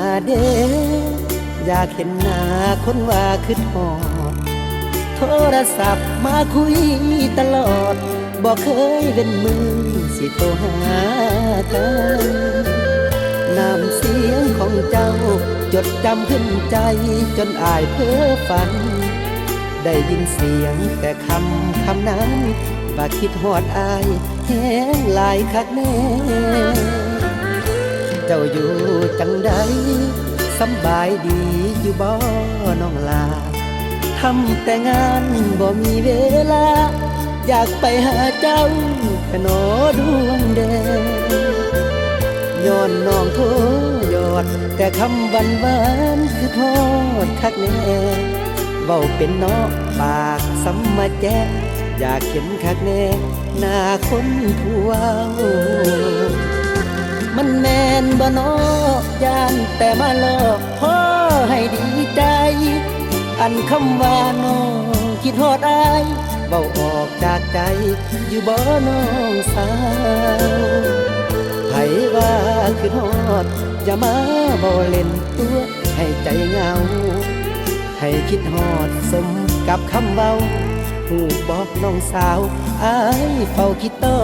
าเห็นหน้าเด้อยากเห็นหน้าคนว่าคือทอด โทรศัพท์มาคุยตลอด บอกเคยเป็นมือสิโทรหากันนำเสียงของเจ้า จดจำขึ้นใจจนอายเพ้อฝัน ได้ยินเสียงแต่คำคำนั้นว่าคิดหอดอายแห้งหลายคักแน่ เจ้าอยู่จังใดสำบายดีอยู่บ่น้องลาทำแต่งานบ่มีเวลา อยากไปหาเจ้าแค่นอดวงแดงย้อนน้องโทรยอด แต่คำวันวานคือโทษคักแน่เว้าเป็นนอปากสัมมาแจ้อยากเห็นคักแน่หน้าคนผู้เว้า บ่นอยานแต่มาหลอกพ่อให้ดีใจ อันคำว่าน้องคิดฮอดอายเบาออกจากใจ อยู่บ่น้องสาวไผว่าคือฮอด อย่ามาบ่เล่นตัวให้ใจเหงา ให้คิดฮอดสมกับคำเบาหูบอกน้องสาวอายเฝ้าคิดต่อ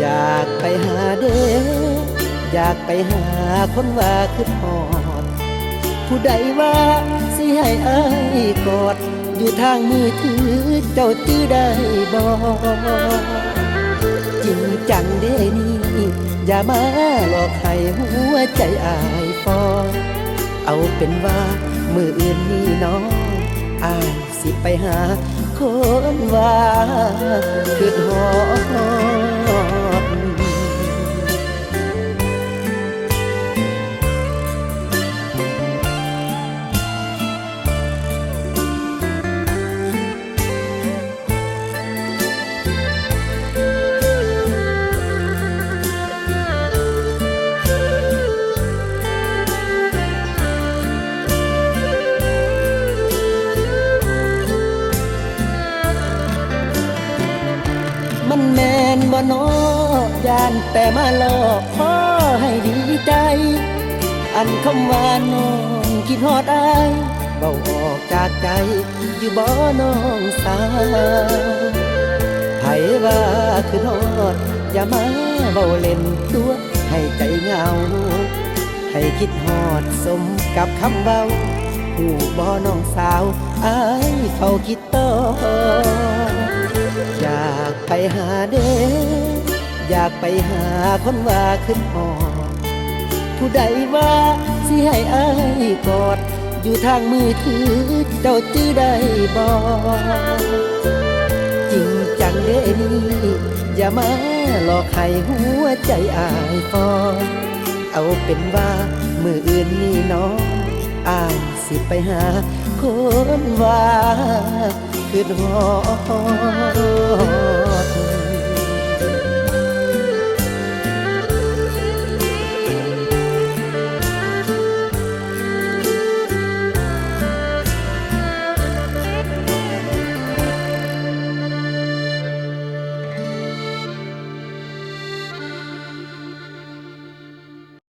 อยากไปหาเด้ออยากไปหาคนว่าคือหอด ผู้ใดว่าสิให้อายกอด อยู่ทางมือถือเจ้าจื้อได้บ่จริงจังเด้นี่อย่ามาหลอกให้หัวใจอายฟอเอาเป็นว่ามืออื่นนี่น้องอายสิไปหาคนว่าคือหอ มันแมนบ่นอยานแต่มาหลอกพ่อให้ดีใจ อันคำว่าน้องคิดฮอดอายเบาออกจากใจอยู่บ่น้องสาวไผว่าคือฮอด อย่ามาเบาเล่นตัวให้ใจเหงา ให้คิดฮอดสมกับคำเบา หูบ่น้องสาวอายเฝ้าคิดต่ออยากไปหาเด้อยากไปหาคนว่าขึ้นหอผู้ใดว่าสิให้อายกอด อยู่ทางมือถือเจ้าจื้อได้บ่จริงจังเด้นี่อย่ามาหลอกให้หัวใจอายฟอเอาเป็นว่ามืออื่นนี่น้อง อายสิไปหาคนว่าคือหอ